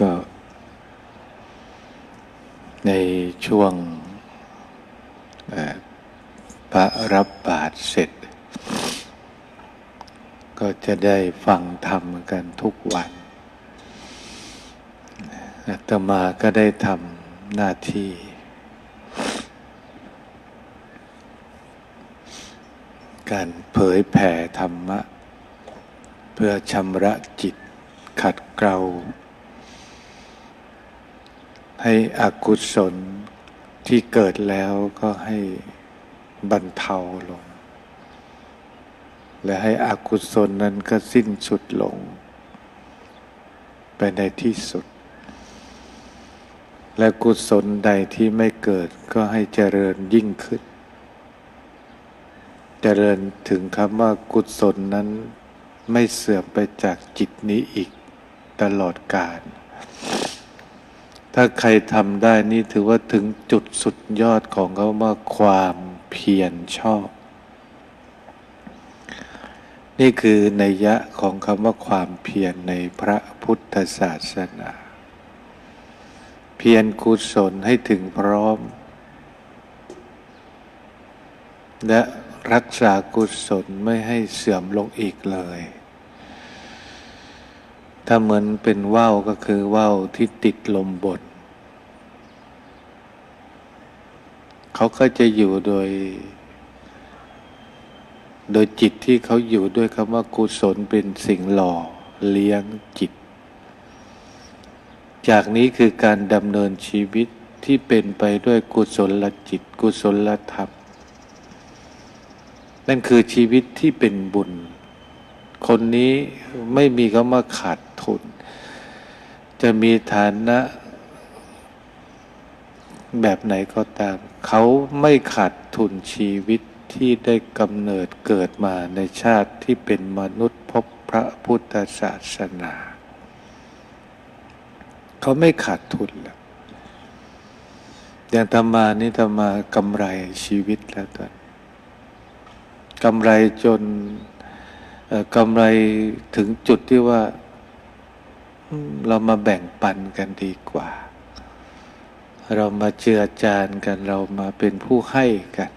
ก็ ในช่วงพระรับบาตรเสร็จ ก็จะได้ฟังธรรมกันทุกวันอาตมาก็ได้ทำหน้าที่ การเผยแผ่ธรรมะ เพื่อชำระจิตขัดเกลา ให้อกุศลที่เกิดแล้วก็ให้บรรเทาลง และให้อกุศลนั้นก็สิ้นสุดลง ไปในที่สุด และกุศลใดที่ไม่เกิดก็ให้เจริญยิ่งขึ้น เจริญถึงคำว่ากุศลนั้นไม่เสื่อมไปจากจิตนี้อีกตลอดกาล ถ้าใครทำได้นี่ถือว่าถึงจุดสุดยอดของเขาว่าความเพียรชอบ นี่คือนัยยะของคำว่าความเพียรในพระพุทธศาสนา เพียรกุศลให้ถึงพร้อม และรักษากุศลไม่ให้เสื่อมลงอีกเลยถ้าเหมือนเป็นว่าวก็คือว่าวที่ติดลมบน เขาก็จะอยู่โดย โดยจิตที่เขาอยู่ด้วยคำว่ากุศลเป็นสิ่งหล่อเลี้ยงจิต จากนี้คือการดำเนินชีวิตที่เป็นไปด้วยกุศลจิต กุศลธรรม นั่นคือชีวิตที่เป็นบุญ คนนี้ไม่มีคำว่าขาดทุน จะมีฐานะ แบบไหนก็ตาม เขาไม่ขาดทุนชีวิตที่ได้กำเนิดเกิดมาในชาติที่เป็นมนุษย์พบพระพุทธศาสนา เขาไม่ขาดทุนแล้วอย่างธรรมานี่ธรรมากำไรชีวิตแล้วตอนกำไรจนกำไรถึงจุดที่ว่า เรามาแบ่งปันกันดีกว่า เรามาเจือจานกันเรามาเป็นผู้ให้กัน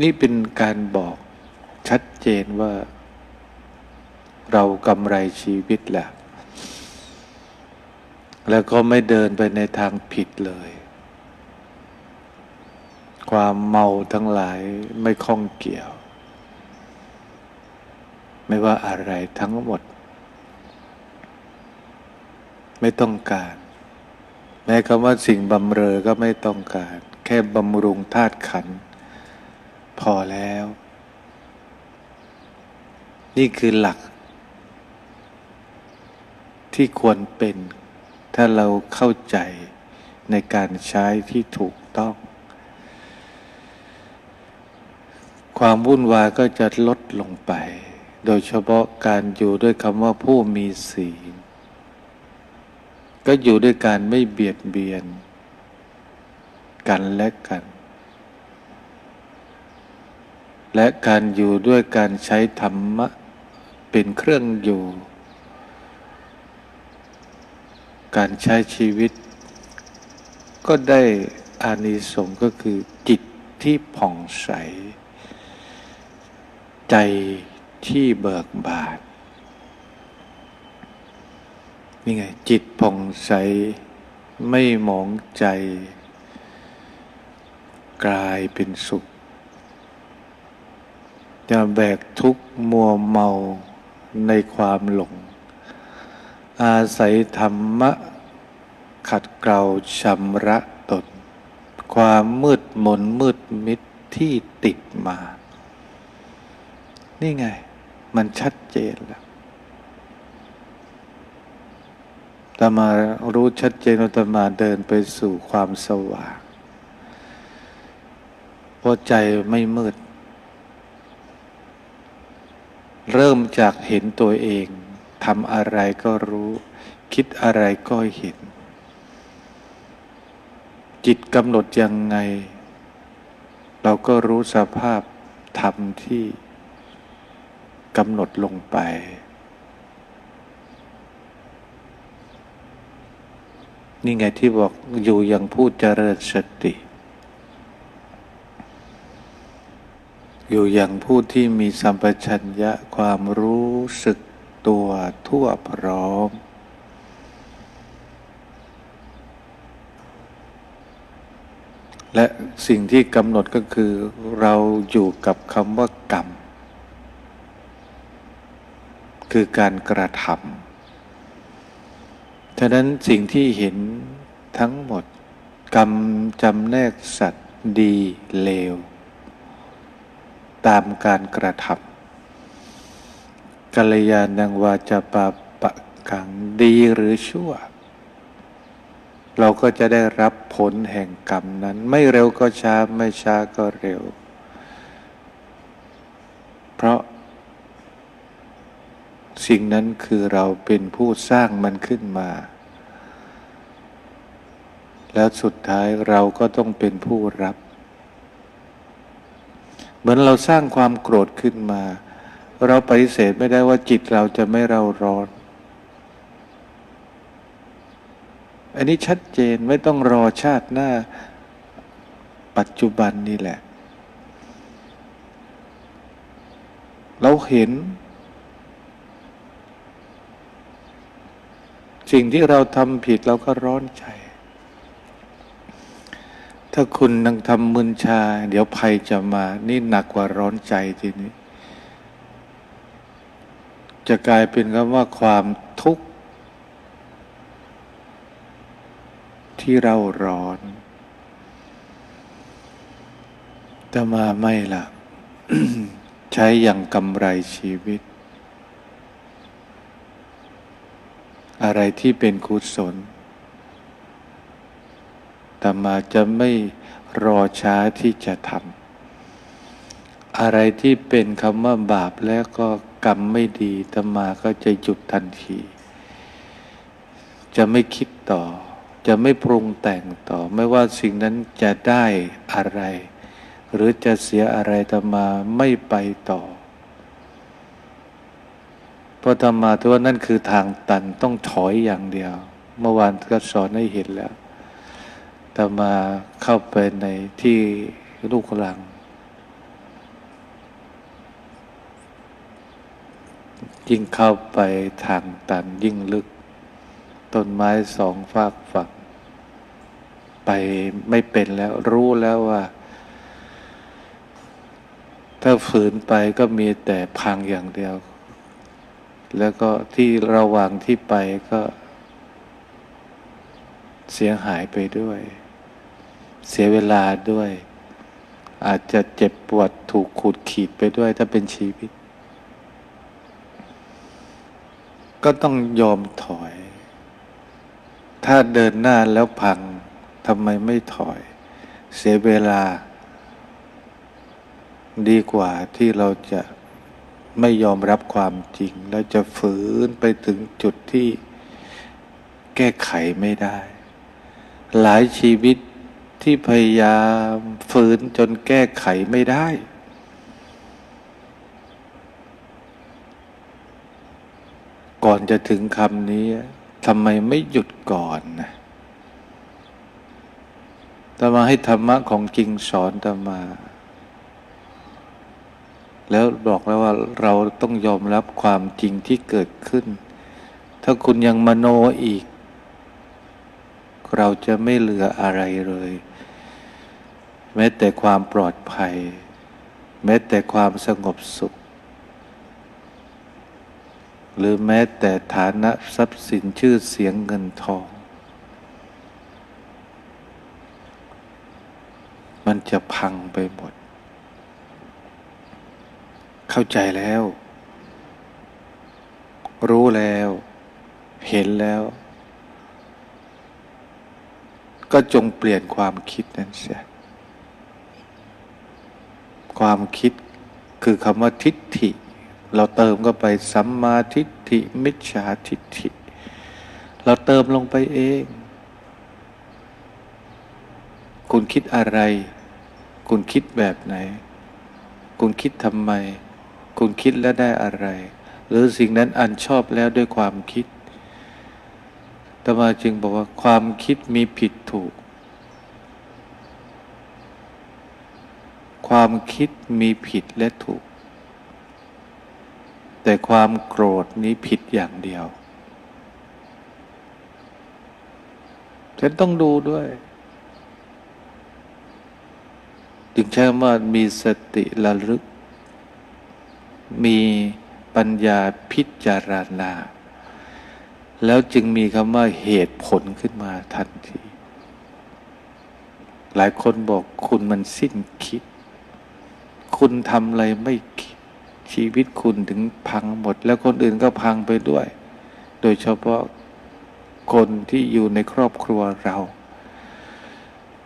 นี่เป็นการบอกชัดเจนว่า เรากำไรชีวิตแหละแล้วก็ไม่เดินไปในทางผิดเลย ความเมาทั้งหลายไม่ข้องเกี่ยว ไม่ว่าอะไรทั้งหมด ไม่ต้องการ ม้คำว่าสิ่งบำเรอก็ไม่ต้องการ แค่บำรุงธาตุขัน พอแล้ว นี่คือหลัก ที่ควรเป็น ถ้าเราเข้าใจในการใช้ที่ถูกต้อง ความวุ่นวายก็จะลดลงไป โดยเฉพาะการอยู่ด้วยคำว่าผู้มีศีล ก็อยู่ด้วยการไม่เบียดเบียน กันและกัน และการอยู่ด้วยการใช้ธรรมะเป็นเครื่องอยู่ การใช้ชีวิต ก็ได้อานิสงส์ก็คือจิตที่ผ่องใส ใจที่เบิกบาน นี่ไง จิตผ่องใส ไม่หมองใจ กลายเป็นสุข จะแบกทุกข์มัวเมาในความหลง อาศัยธรรมะ ขัดเกลาชำระตน ความมืดมนมืดมิดที่ติดมา นี่ไง มันชัดเจนแล้ว ตมารู้ชัดเจนว่าตมาเดินไปสู่ความสว่างเพราะใจไม่มืด เริ่มจากเห็นตัวเองทำอะไรก็รู้ คิดอะไรก็เห็น จิตกำหนดยังไง เราก็รู้สภาพธรรมที่กำหนดลงไป นี่ไงที่บอกอยู่อย่างผู้เจริญสติ อยู่อย่างผู้ที่มีสัมปชัญญะความรู้สึกตัวทั่วพร้อม และสิ่งที่กำหนดก็คือ เราอยู่กับคำว่ากรรม คือการกระทำ ฉะนั้นสิ่งที่เห็นทั้งหมด กรรมจำแนกสัตว์ดีเลว ตามการกระทำกัลยาณังวาจาปาปะกังดีหรือชั่ว เราก็จะได้รับผลแห่งกรรมนั้น ไม่เร็วก็ช้าไม่ช้าก็เร็ว เพราะ สิ่งนั้นคือเราเป็นผู้สร้างมันขึ้นมา แล้วสุดท้ายเราก็ต้องเป็นผู้รับ เหมือนเราสร้างความโกรธขึ้นมา เราปฏิเสธไม่ได้ว่าจิตเราจะไม่เราร้อน อันนี้ชัดเจนไม่ต้องรอชาติหน้า ปัจจุบันนี่แหละ เราเห็น สิ่งที่เราทำผิดเราก็ร้อนใจ ถ้าคุณนังทำมึนชา เดี๋ยวภัยจะมา นี่หนักกว่าร้อนใจทีนี้ จะกลายเป็นคำว่าความทุกข์ ที่เราร้อนแต่มาไม่ละใช้อย่างกำไรชีวิต อะไรที่เป็นกุศลตมาจะไม่รอช้าที่จะทำอะไรที่เป็นคำว่าบาปแล้วก็กรรมไม่ดีตมาก็จะหยุดทันที จะไม่คิดต่อ จะไม่ปรุงแต่งต่อ ไม่ว่าสิ่งนั้นจะได้อะไร หรือจะเสียอะไรตมาไม่ไปต่อ เพราะธรรมาทว่านั่นคือทางตันต้องถอยอย่างเดียว เมื่อวานก็สอนให้เห็นแล้วแต่มาเข้าไปในที่ลูกหลัง ยิ่งเข้าไปทางตันยิ่งลึก ต้นไม้สองฝากฝั่งไปไม่เป็นแล้วรู้แล้วว่า ถ้าฝืนไปก็มีแต่พังอย่างเดียว แล้วก็ที่ระหว่างที่ไปก็เสียหายไปด้วย เสียเวลาด้วย อาจจะเจ็บปวดถูกขูดขีดไปด้วย ถ้าเป็นชีวิต ก็ต้องยอมถอย ถ้าเดินหน้าแล้วพังทำไมไม่ถอย เสียเวลา ดีกว่าที่เราจะ ไม่ยอมรับความจริง แล้วจะฝืนไปถึงจุดที่แก้ไขไม่ได้ หลายชีวิตที่พยายามฝืนจนแก้ไขไม่ได้ ก่อนจะถึงคำนี้ทำไมไม่หยุดก่อนนะตมาให้ธรรมะของจริงสอนตมา แล้วบอกแล้วว่าเราต้องยอมรับความจริงที่เกิดขึ้น ถ้าคุณยังมโนอีก เราจะไม่เหลืออะไรเลย แม้แต่ความปลอดภัย แม้แต่ความสงบสุข หรือแม้แต่ฐานะทรัพย์สินชื่อเสียงเงินทอง มันจะพังไปหมด เข้าใจแล้ว รู้แล้ว เห็นแล้ว ก็จงเปลี่ยนความคิดนั้นเสีย ความคิดคือคำว่าทิฏฐิ เราเติมก็ไปสัมมาทิฏฐิ มิจฉาทิฏฐิ เราเติมลงไปเอง คุณคิดอะไร คุณคิดแบบไหน คุณคิดทำไม คุณคิดแล้วได้อะไร หรือสิ่งนั้นอันชอบแล้วด้วยความคิดตมาจึงบอกว่าความคิดมีผิดถูก ความคิดมีผิดและถูก แต่ความโกรธนี้ผิดอย่างเดียวฉันต้องดูด้วย จึงใช้คำว่ามีสติระลึก มีปัญญาพิจารณา แล้วจึงมีคำว่าเหตุผลขึ้นมาทันที หลายคนบอกคุณมันสิ้นคิด คุณทำอะไรไม่คิด ชีวิตคุณถึงพังหมด แล้วคนอื่นก็พังไปด้วย โดยเฉพาะคนที่อยู่ในครอบครัวเรา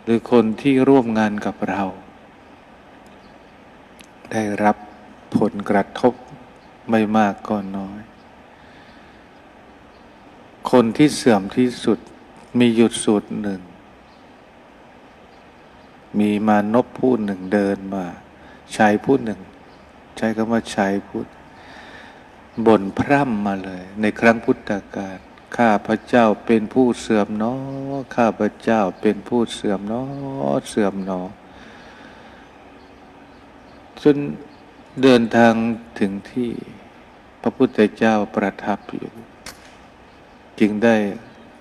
หรือคนที่ร่วมงานกับเรา ได้รับ ผลกระทบไม่มากก็น้อย คนที่เสื่อมที่สุดมีหยุดสูตรหนึ่ง มีมานพผู้หนึ่งเดินมาชายผู้หนึ่ง ใช้คำว่าชายพูดบ่นพร่ำมาเลย ในครั้งพุทธกาลข้าพระเจ้าเป็นผู้เสื่อมเนอข้าพระเจ้าเป็นผู้เสื่อมเนอเสื่อมเนอจน เดินทางถึงที่พระพุทธเจ้าประทับอยู่ จึงได้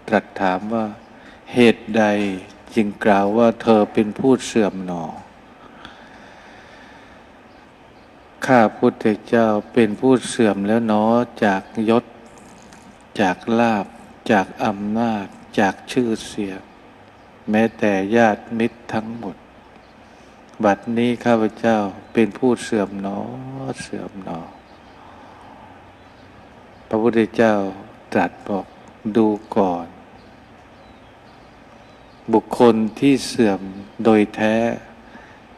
ตรัสถามว่าเหตุใดจึงกล่าวว่าเธอเป็นผู้เสื่อมหนอ ข้าพุทธเจ้าเป็นผู้เสื่อมแล้วเนอจากยศ จากลาบ จากอำนาจ จากชื่อเสียง แม้แต่ญาติมิตรทั้งหมด บัดนี้ข้าพเจ้าเป็นผู้เสื่อมหนอเสื่อมหนอ พระพุทธเจ้าตรัสบอกดูก่อน บุคคลที่เสื่อมโดยแท้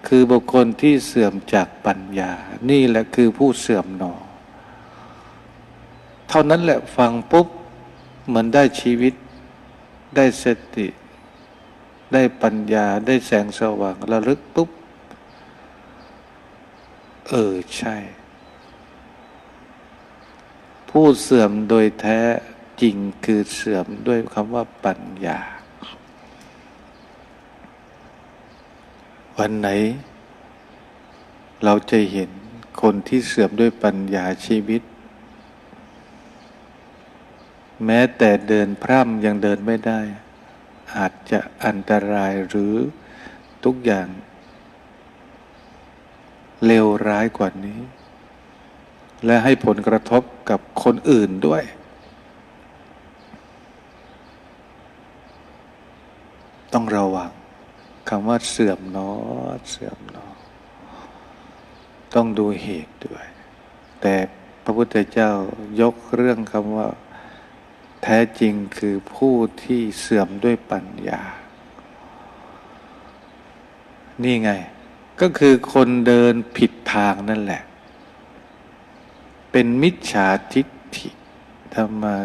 คือบุคคลที่เสื่อมจากปัญญา นี่แหละคือผู้เสื่อมหนอ เท่านั้นแหละฟังปุ๊บเหมือนได้ชีวิตได้สติ ได้ปัญญาได้แสงสว่างระลึกปุ๊บ เออใช่ ผู้เสื่อมโดยแท้จริงคือเสื่อมด้วยคำว่าปัญญา วันไหน เราจะเห็นคนที่เสื่อมด้วยปัญญาชีวิต แม้แต่เดินพร่ำยังเดินไม่ได้ อาจจะอันตรายหรือทุกอย่าง เลวร้ายกว่านี้ และให้ผลกระทบกับคนอื่นด้วย ต้องระวังคำว่าเสื่อมนอเสื่อมนอต้องดูเหตุด้วย แต่พระพุทธเจ้ายกเรื่องคำว่า แท้จริงคือผู้ที่เสื่อมด้วยปัญญา นี่ไง ก็คือคนเดินผิดทางนั่นแหละ เป็นมิจฉาทิฏฐิถ้ามา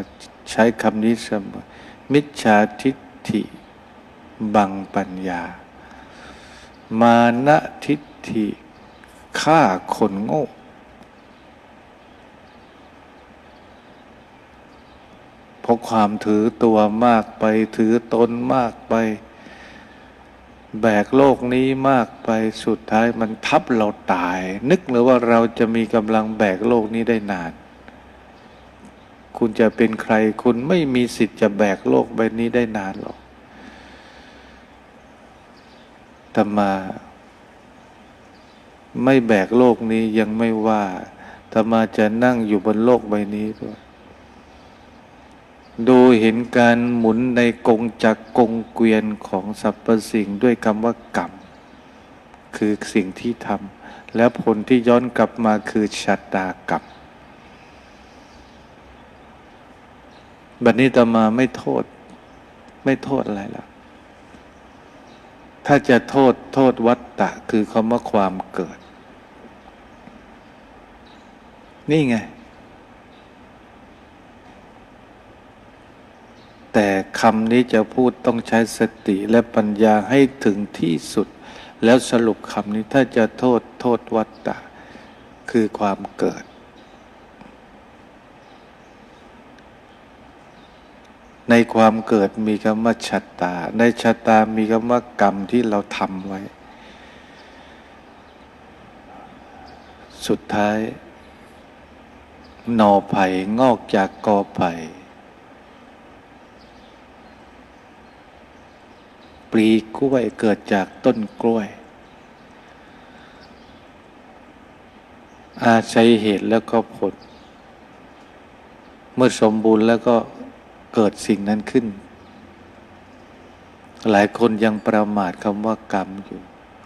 ใช้คำนี้เสมอมิจฉาทิฏฐิ บังปัญญา มานะทิฏฐิฆ่าคนโง่ เพราะความถือตัวมากไปถือตนมากไป แบกโลกนี้มากไปสุดท้ายมันทับเราตาย นึกหรือว่าเราจะมีกำลังแบกโลกนี้ได้นาน คุณจะเป็นใครคุณไม่มีสิทธิ์จะแบกโลกใบนี้ได้นานหรอกธรรมา ไม่แบกโลกนี้ยังไม่ว่าธรรมาจะนั่งอยู่บนโลกใบนี้ด้วย ดูเห็นการหมุนในกงจักรกงเกวียนของสรรพสิ่งด้วยคำว่ากรรม คือสิ่งที่ทำและผลที่ย้อนกลับมาคือชะตากรรมบัดนี้ตมาไม่โทษ ไม่โทษอะไรละถ้าจะโทษโทษวัตตะ คือคำว่าความเกิด นี่ไง แต่ คำนี้จะพูดต้องใช้สติและปัญญาให้ถึงที่สุด แล้วสรุปคำนี้ถ้าจะโทษโทษวัตตะ คือความเกิด ในความเกิดมีคำว่าชะตา ในชะตามีคำว่ากรรมที่เราทำไว้ สุดท้ายหน่อไผ่งอกจากกอไผ่ ปลีกล้วยเกิดจากต้นกล้วย อาศัยเหตุแล้วก็ผล เมื่อสมบูรณ์แล้วก็เกิดสิ่งนั้นขึ้น หลายคนยังประมาทคำว่ากรรมอยู่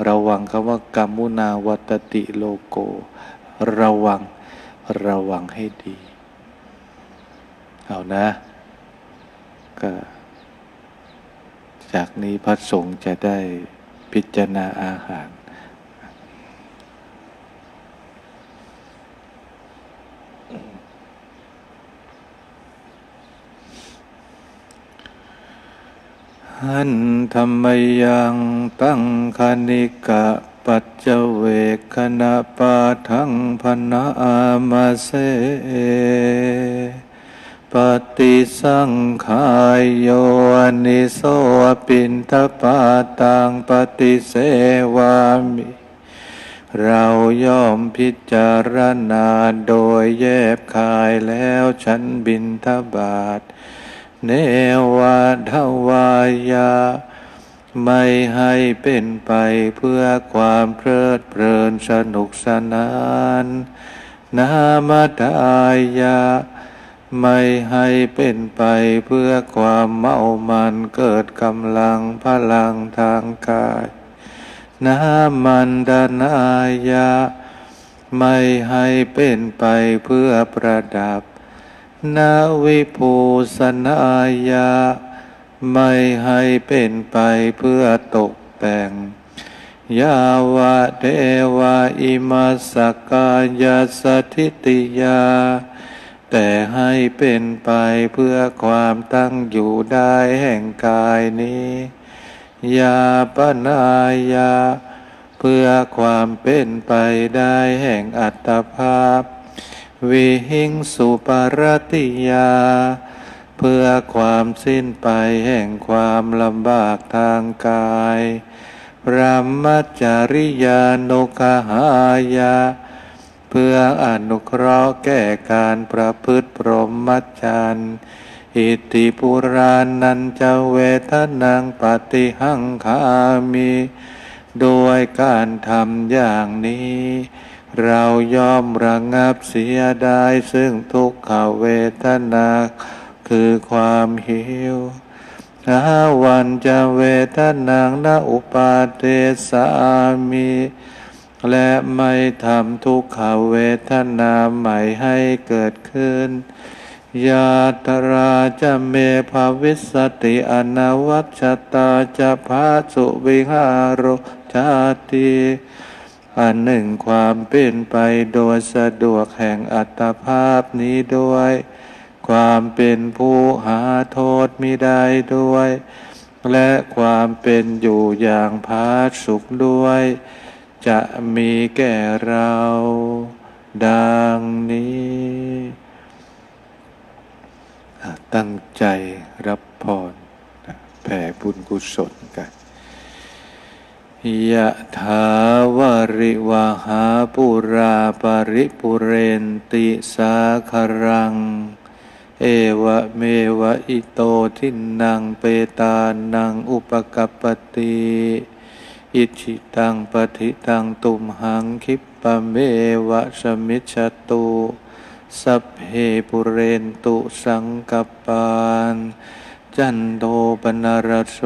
ระวังคำว่ากรรมุนาวัตติโลโก ระวังระวังให้ดี เอานะก็ จากนี้พระสงฆ์จะได้พิจารณาอาหารหันธรรมยังตั้งคณิกะปัจเจเวกขณะปาทังพนาอามาเส ปฏิสังขายโยนิโสปินทปาตังปฏิเสวามิเราย่อมพิจารณาโดยแยบคายแล้วฉันบินทบาท เนวาทวายา ไม่ให้เป็นไปเพื่อความเพลิดเพลินสนุกสนาน นามทายา ไม่ให้เป็นไปเพื่อความเมามันเกิดกำลังพลังทางกายนามันดานายาไม่ให้เป็นไปเพื่อประดับนาวิภูสนายาไม่ให้เป็นไปเพื่อตกแต่งยาวะเทวาอิมาสกายาสถิติยา แต่ให้เป็นไปเพื่อความตั้งอยู่ได้แห่งกายนี้ยาปนายา เพื่อความเป็นไปได้แห่งอัตภาพ วิหิงสุปารติยา เพื่อความสิ้นไปแห่งความลำบากทางกายระมัจจริยานุกหายา พื่ออนุเคราะห์แก่การประพฤติพรหมจรรย์อิติปุรานันจะเวทนังปฏิหังคามี โดยการทำอย่างนี้ เรายอมระงับเสียได้ซึ่งทุกขเวทนาคือความหิวนาวันจะเวทนางนาอุปาเทสามี และไม่ทำทุกขเวทนาใหม่ให้เกิดขึ้น ยาตราจะเมภาวิสติอนวัชตาจะพาสุวิหารชาติอันหนึ่งความเป็นไปโดยสะดวกแห่งอัตภาพนี้ด้วย ความเป็นผู้หาโทษมิได้ด้วย และความเป็นอยู่อย่างพาสุขด้วย จะมีแก่เรา ดังนี้ ตั้งใจรับพรแผ่บุญกุศลกันยะถาวาริวาหาปุราปาริปุเรนติสาคารัง เอวะเมวะอิโตทินังเปตานังอุปกัปปติ อิชิตังปฏิตังตุมหังคิปะเมวะสมิจฉตุสัพเพปุเรนตุสังกปานจันโทปนารโส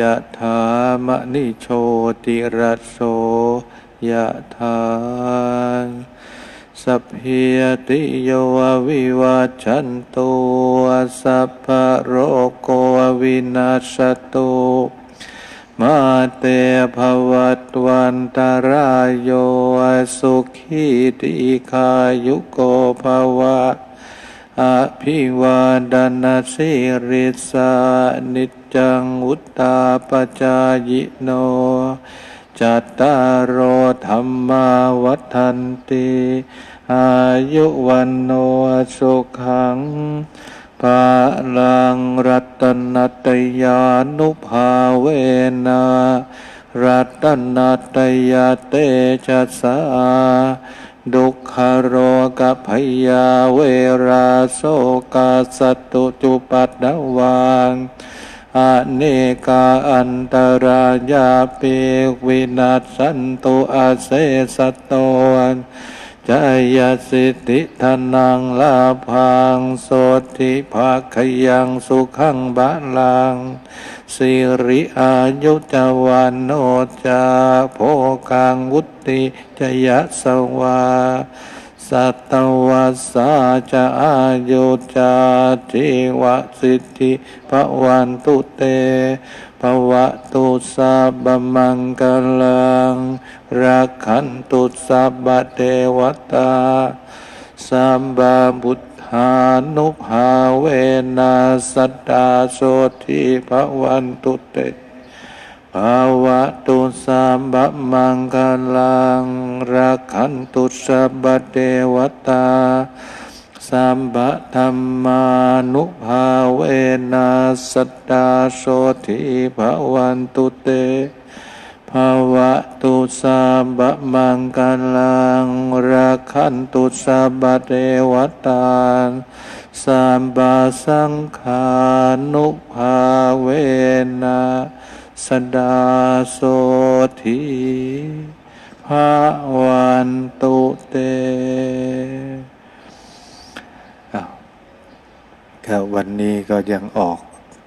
ยะถามะนิโชติรโสยะถาสัพเพติโยวิวัจจันโตสัพพะโรโกวินาศตุ เตภวัตวันตารายโยสุขีติคายุโกภวะอภิวาดนาสิริสานิจจังวุตาปจายโน จัตตารโอธรรมาวัฏันติ อายุวันโนสุขัง ปะลังรัตนัตยานุภาเวนะรัตนัตยาเตจัสสาดุขโรกพยาเวราโสกาสตุจุปัตตวังอเนกาอันตรายาปิวินาสันตุอาเสสตโตน จายสิทธิธนังลาพังโสติภาคยังสุขังบาลัง สิริอายุจวันโนจาโภกังวุติจยสวาสัตวัสสาจะอายุจาทิวสิทธิภวันตุเต ภวะตุสัพพมังกลังรักขันตุสัพพเทวตาสัมบาบุทธานุภาเวนัสตาโสทิภวันตุเตภาวะตุสัมบมังคลังรักขันตุสัพพเทวตา สัมบะธรรมานุภาเวนัสตาโสทิภวันตุเตภาวะตุสัมบะมังคลังรักขันตุสัพพเทวตาสัมบาสังขานุภาเวนะสดาโสธีภาวันตุเตอ้าว ก็วันนี้ก็ยังออก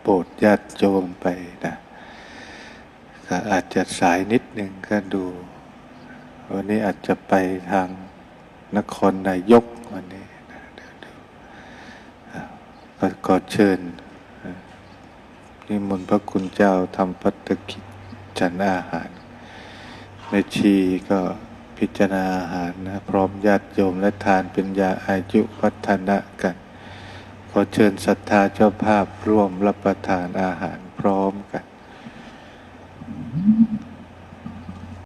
โปรดญาติโยมไปนะก็อาจจะสายนิดหนึ่งก็ดู วันนี้อาจจะไปทางนครนายกวันนี้นะก็ขอเชิญอ่านิมนต์พระคุณเจ้าทำพัตกิจฉันอาหารแม่ชีก็พิจารณาอาหารนะพร้อมญาติโยมและทานเป็นยาอายุวัฒนะกัน ขอเชิญศรัทธาเจ้าภาพร่วมรับประทานอาหารพร้อมกัน